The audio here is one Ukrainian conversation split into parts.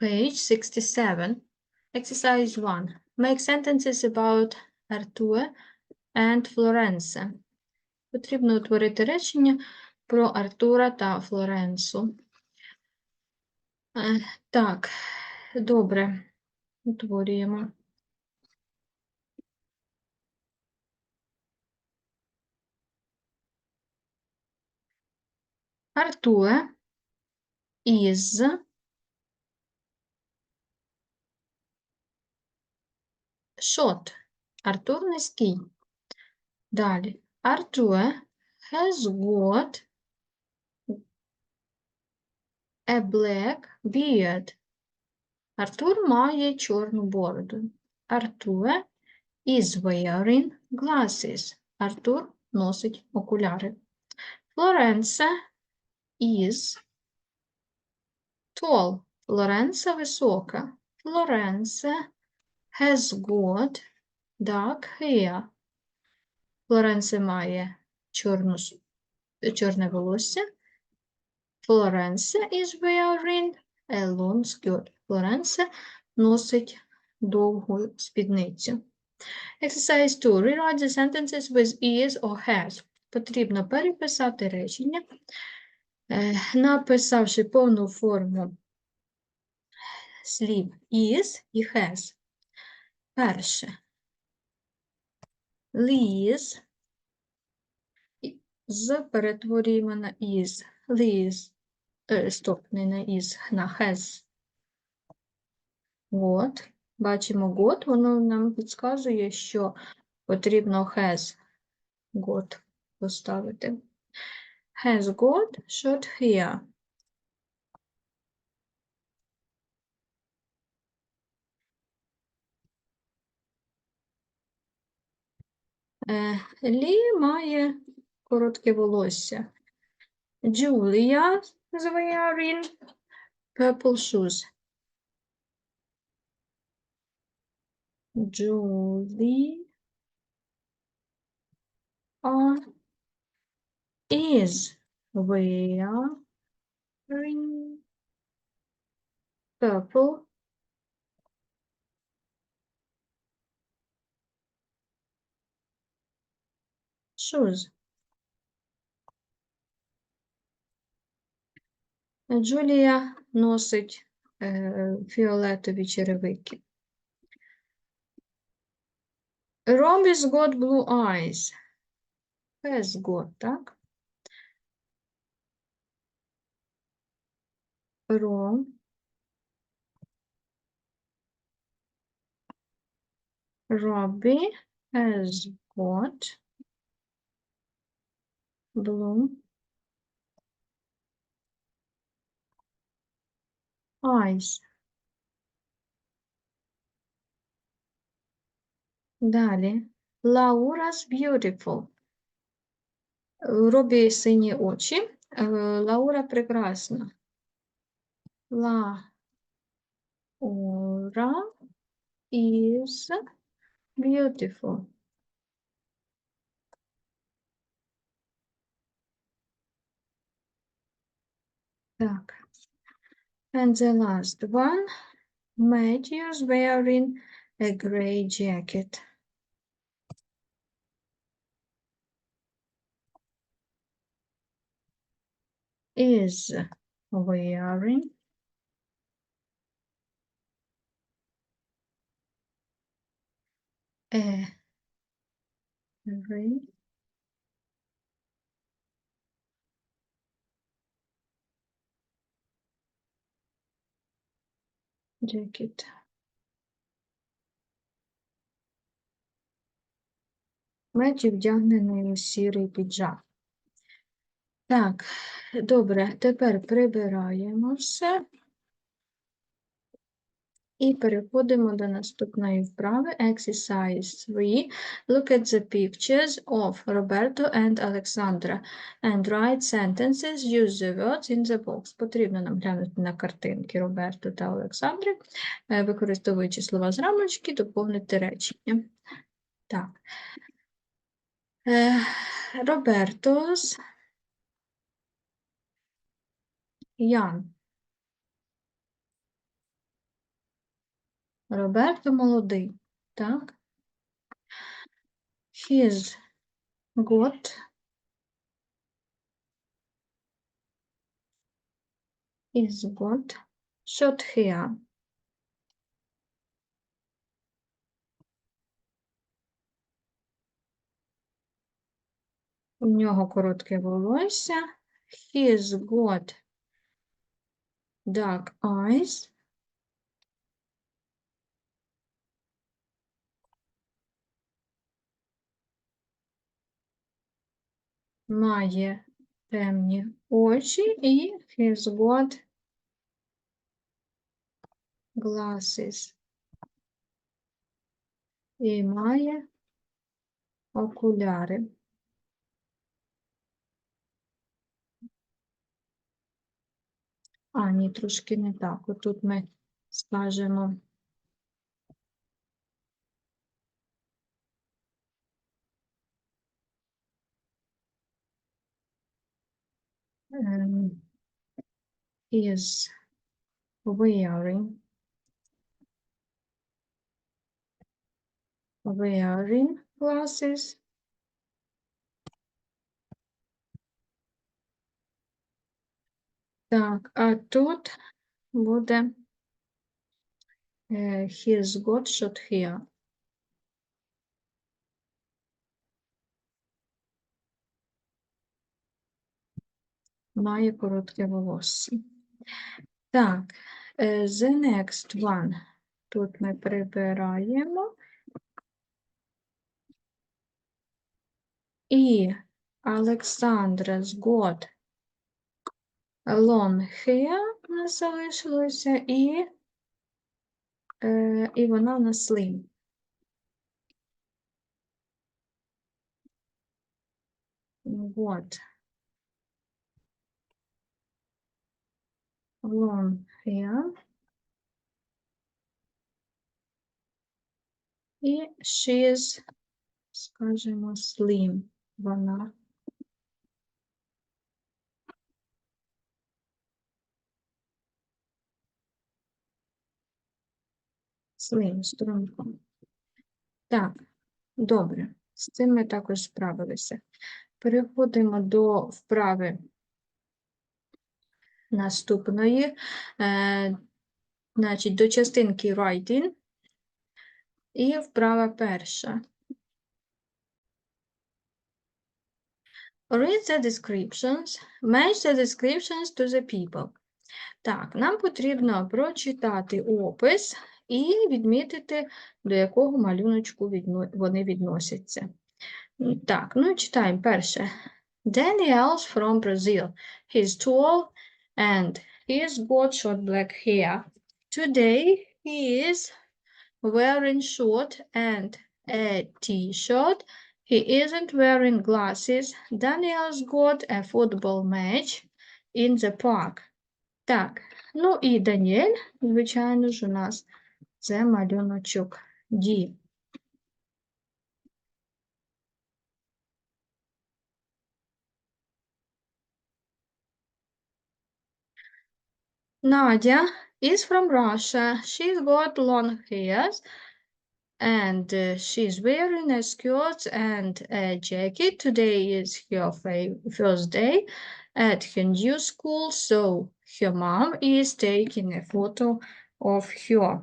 Page 67. Exercise 1. Make sentences about Artue and Florence. Потрібно утворити речення про Артура та Флоренсу. Е, Так, добре. Утворюємо. Артуе із Шот. Артур низький. Далі. Артуе has got a black beard. Артур має чорну бороду. Артуе is wearing glasses. Артур носить окуляри. Флоренса is tall. Флоренса висока. Флоренса has got dark hair. Флоренса має чорну, чорне волосся. Флоренса is wearing a long skirt. Флоренса носить довгу спідницю. Exercise 2. Rewrite the sentences with is or has. Потрібно переписати речення, е, написавши повну форму слів is і has. Перше. І- З перетворюємо на is. Liz. Е, стоп, не на is, на has. Got. Бачимо got, воно нам підказує, що потрібно has got поставити. Has got short hair. Лі має коротке волосся. Julia is wearing purple shoes. Julia is wearing purple shoes. Джулія носить е, фіолетові черевики. Is got blue eyes. Has got, так? Rob. Robbie has got blue eyes. Далі. Laura's beautiful. Робі сині очі. е, Лаура прекрасна. Лаура is beautiful. And the last one. Matthew's wearing a gray jacket. Is wearing a gray jacket. Меді вдягнений у сірий піджак. Так, добре, тепер прибираємо все. І переходимо до наступної вправи. Exercise 3. Look at the pictures of Roberto and Alexandra and write sentences. Use the words in the box. Потрібно нам глянути на картинки Роберто та Олександри, е, використовуючи слова з рамочки, доповнити речення. Так. Е, Робертос Роберто молодий. Так. He's got He's got short hair. У нього коротке волосся. He's got dark eyes. Має темні очі і he's got glasses. І має окуляри. А, ні, трошки не так. Отут ми скажемо. Is wearing wearing glasses. Так, а тут буде е, he's got short hair. Має коротке волосся. Так, е, the next one. Тут ми прибираємо. І Alexandra's got long hair у нас залишилося, і, е, і вона у нас slim. Вот. Long hair. І she is, скажімо, slim. Вона. Slim, струнко. Так, добре. З цим ми також справилися. Переходимо до вправи наступної. Е, значить, до частинки writing. І вправа перша. Read the descriptions. Match the descriptions to the people. Так, нам потрібно прочитати опис і відмітити, до якого малюночку відно- вони відносяться. Так, ну читаємо перше. Daniel's from Brazil. He's tall and he's got short black hair. Today he is wearing short and a t-shirt. He isn't wearing glasses. Daniel's got a football match in the park. Так, ну і Даніель, звичайно ж, у нас це малюночок Ді. Nadia is from Russia. She's got long hairs and uh, she's wearing a skirt and a jacket. Today is her fa- first day at her new school, so her mom is taking a photo of her.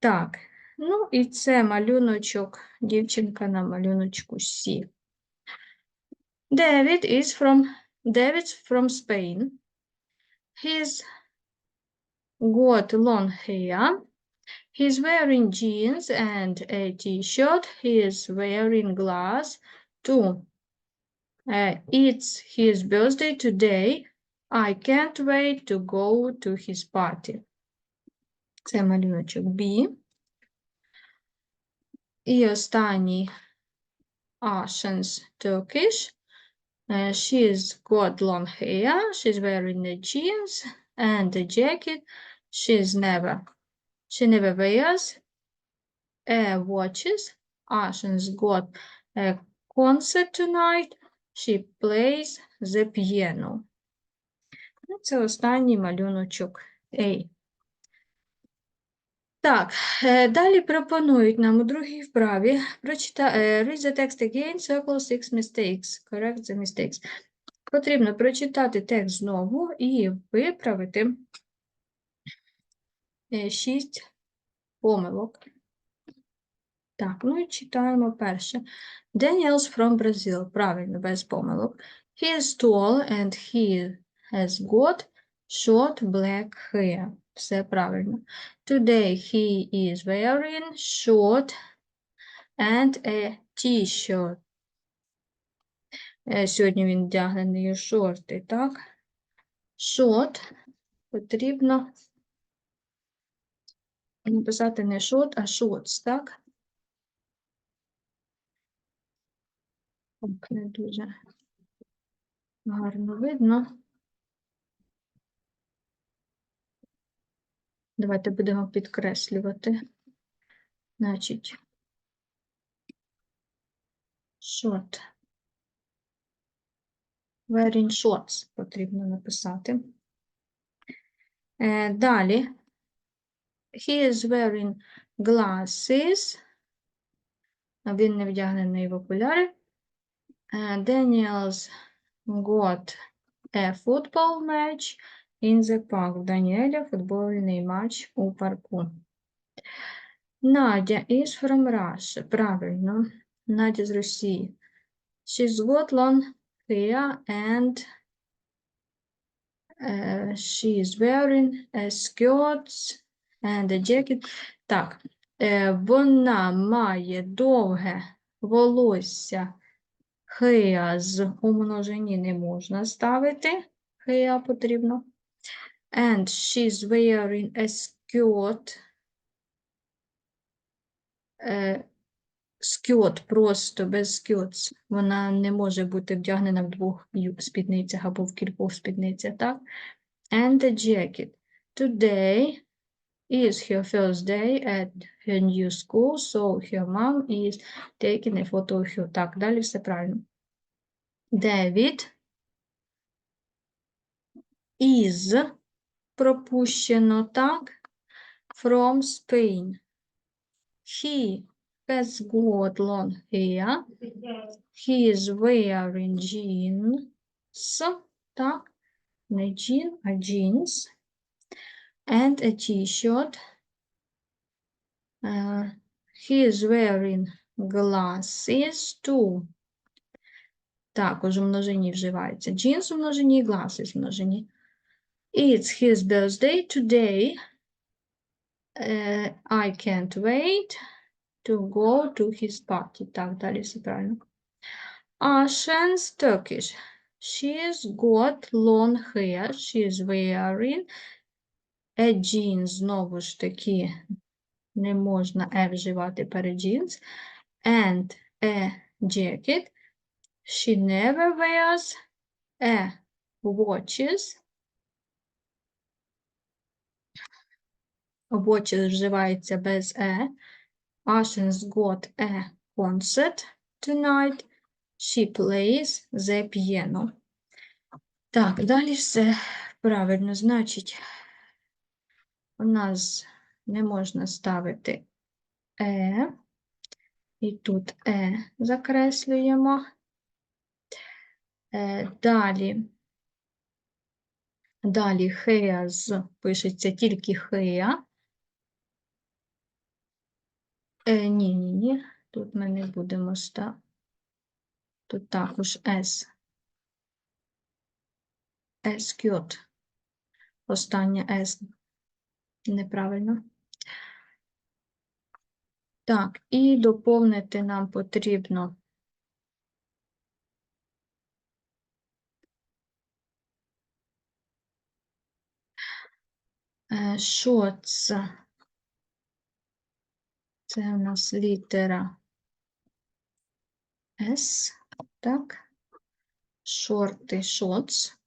Так, ну і це малюночок, дівчинка на малюночку Сі. David is from David's from Spain. He's got long hair. He's wearing jeans and a t-shirt. He is wearing glass too. Uh, it's his birthday today. I can't wait to go to his party. Це малюночок B. І останній Asians Turkish. Uh, she's got long hair. She's wearing the jeans and a jacket. She's never, she never wears uh, watches. Asians got a concert tonight. She plays the piano. Ну, Це останній малюночок A. Так, е, далі пропонують нам у другій вправі прочитати read the text again, circle six mistakes, correct the mistakes. Потрібно прочитати текст знову і виправити е, шість помилок. Так, ну і читаємо перше. Daniel's from Brazil. Правильно, без помилок. He is tall and he has got short black hair. Все правильно. Today he is wearing short and a t-shirt. Е, Сьогодні він вдягнений у шорти, так? Short потрібно написати не short, а shorts, так? Так, не дуже гарно видно. Давайте будемо підкреслювати. Значить, short. Wearing shorts потрібно написати. Е, Далі. He is wearing glasses. Він не вдягнений в окуляри. Е, Daniel's got a football match in the park. Даніеля футбольний матч у парку. Надя is from Russia. Правильно. Надя з Росії. She's got long hair and uh, she wearing a skirt and a jacket. Так, е, вона має довге волосся. Hair з у множині не можна ставити. Hair потрібно. And she's wearing a skirt. Е, скьот просто без скьотс. Вона не може бути вдягнена в двох спідницях або в кількох спідницях, так? And a jacket. Today is her first day at her new school, so her mom is taking a photo of her. Так, далі все правильно. David is пропущено, так? From Spain. He has got long hair. He is wearing jeans. Так, не джін, а jeans. And a t-shirt. Uh, he is wearing glasses too. Також у множині вживається. Jeans у множині, glasses в множині. It's his birthday today. Uh, I can't wait to go to his party. Так, далі все правильно. Ashen's Turkish. She's got long hair. She's wearing a jeans. Знову ж таки, не можна е вживати перед jeans. And a jacket. She never wears a watches. Watches вживається без е. Ashen's got a concert tonight. She plays the piano. Так, далі все правильно. Значить, у нас не можна ставити е. І тут е закреслюємо. Е, далі. Далі has пишеться тільки хея. Е, ні, ні, ні. Тут ми не будемо ставити. Тут також S. S Останнє S неправильно. Так, і доповнити нам потрібно е, що це? Це у нас літера S, так? Шорти, шотс.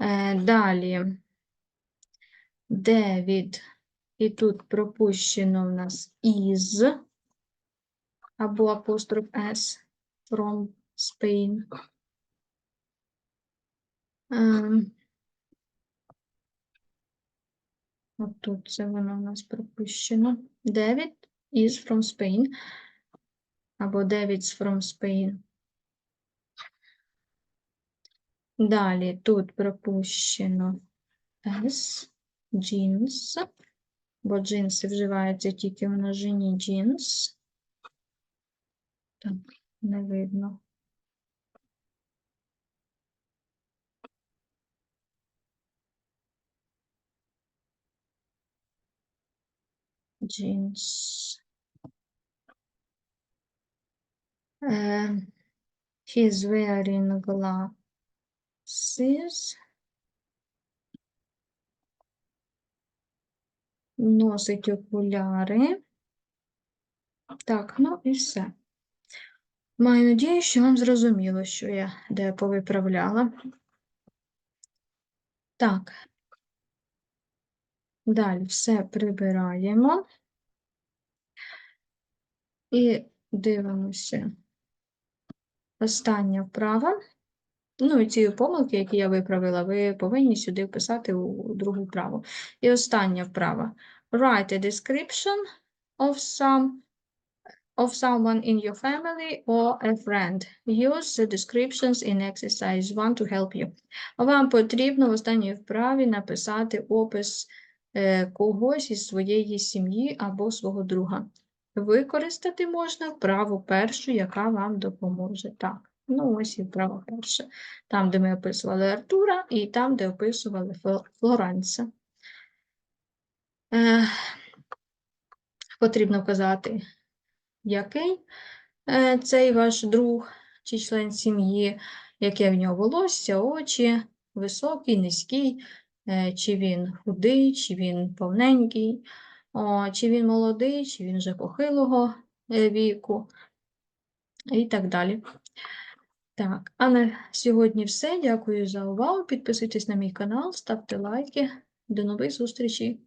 Е, Далі Девід, і тут пропущено в нас is або апостроф S from Spain. От тут це воно у нас пропущено. David is from Spain. Або David's from Spain. Далі тут пропущено S, jeans, бо джинси вживаються тільки в множині jeans. Так, не видно. Jeans. Е, He's wearing glasses. Носить окуляри. Так, ну і все. Маю надію, що вам зрозуміло, що я де повиправляла. Так. Далі все прибираємо. І дивимося. Остання вправа. Ну, і ці помилки, які я виправила, ви повинні сюди вписати у другу вправу. І остання вправа. Write a description of some of someone in your family or a friend. Use the descriptions in exercise 1 to help you. Вам потрібно в останній вправі написати опис когось із своєї сім'ї або свого друга. Використати можна вправу першу, яка вам допоможе. Так, ну ось і вправа перша. Там, де ми описували Артура, і там, де описували Фло- Флоранса. Е, потрібно вказати, який е, цей ваш друг чи член сім'ї, яке в нього волосся, очі, високий, низький, е, чи він худий, чи він повненький, чи він молодий, чи він вже похилого е, віку, і так далі. Так, а на сьогодні все. Дякую за увагу. Підписуйтесь на мій канал, ставте лайки. До нових зустрічей!